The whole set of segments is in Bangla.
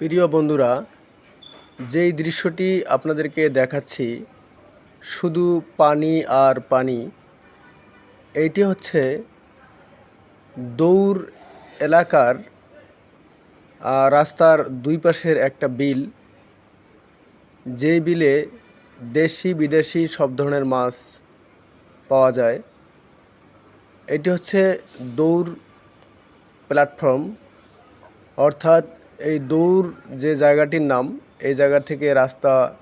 প্রিয় বন্ধুরা, যেই দৃশ্যটি আপনাদেরকে দেখাচ্ছি, শুধু পানি আর পানি, এইটি হচ্ছে দৌড় এলাকার রাস্তার দুই পাশের একটা বিল। যেই বিলে দেশি বিদেশি সব ধরনের মাছ পাওয়া যায়। এটি হচ্ছে দৌড় প্ল্যাটফর্ম, অর্থাৎ এই দৌড় যে জায়গাটির নাম, এই জায়গা থেকে রাস্তা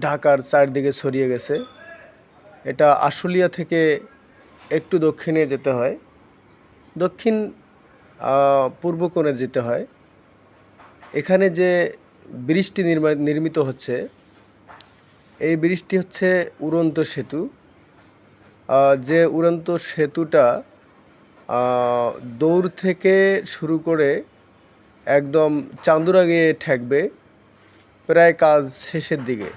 ঢাকার চারদিকে ছড়িয়ে গেছে। এটা আশুলিয়া থেকে একটু দক্ষিণে যেতে হয়। দক্ষিণ পূর্ব কোণে যেতে হয়। এখানে যে ব্রিজটি নির্মা- নির্মিত হচ্ছে, এই ব্রিজটি হচ্ছে উড়ন্ত সেতু। যে উড়ন্ত সেতুটা দৌড় থেকে শুরু করে একদম চান্দুরা গিয়ে ঠেকবে প্রায় কাজ শেষের দিকে।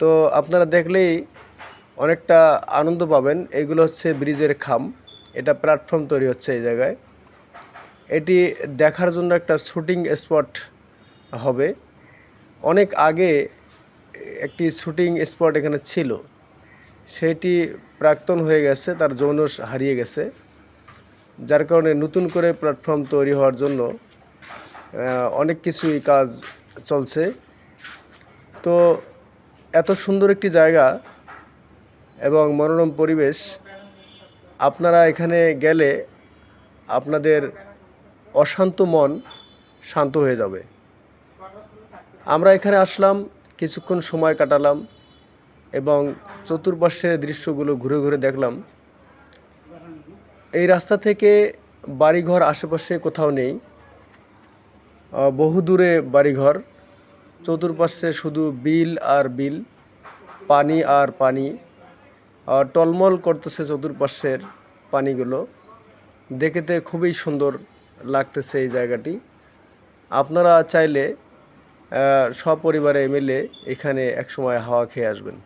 তো আপনারা দেখলেই অনেকটা আনন্দ পাবেন। এগুলো হচ্ছে ব্রিজের খাম। এটা প্ল্যাটফর্ম তৈরি হচ্ছে এই জায়গায়। এটি দেখার জন্য একটা শুটিং স্পট হবে। অনেক আগে একটি শুটিং স্পট এখানে ছিল। সেটি প্রাক্তন হয়ে গেছে, তার যৌন হারিয়ে গেছে। যার কারণে নতুন করে প্ল্যাটফর্ম তৈরি হওয়ার জন্য অনেক কিছুই কাজ চলছে। তো এত সুন্দর একটি জায়গা এবং মনোরম পরিবেশ, আপনারা এখানে গেলে আপনাদের অশান্ত মন শান্ত হয়ে যাবে। আমরা এখানে আসলাম, কিছুক্ষণ সময় কাটালাম এবং চতুর্পাশের দৃশ্যগুলো ঘুরে ঘুরে দেখলাম। এই রাস্তা থেকে বাড়িঘর আশেপাশে কোথাও নেই। বহু দূরে বাড়িঘর, চতুর্পাশে শুধু বিল আর বিল, পানি আর পানি। টলমল করতেছে চতুর্পাশের পানিগুলো। দেখতে খুবই সুন্দর লাগতেছে এই জায়গাটি। আপনারা চাইলে সপরিবারে মিলে এখানে একসময় হাওয়া খেয়ে আসবেন।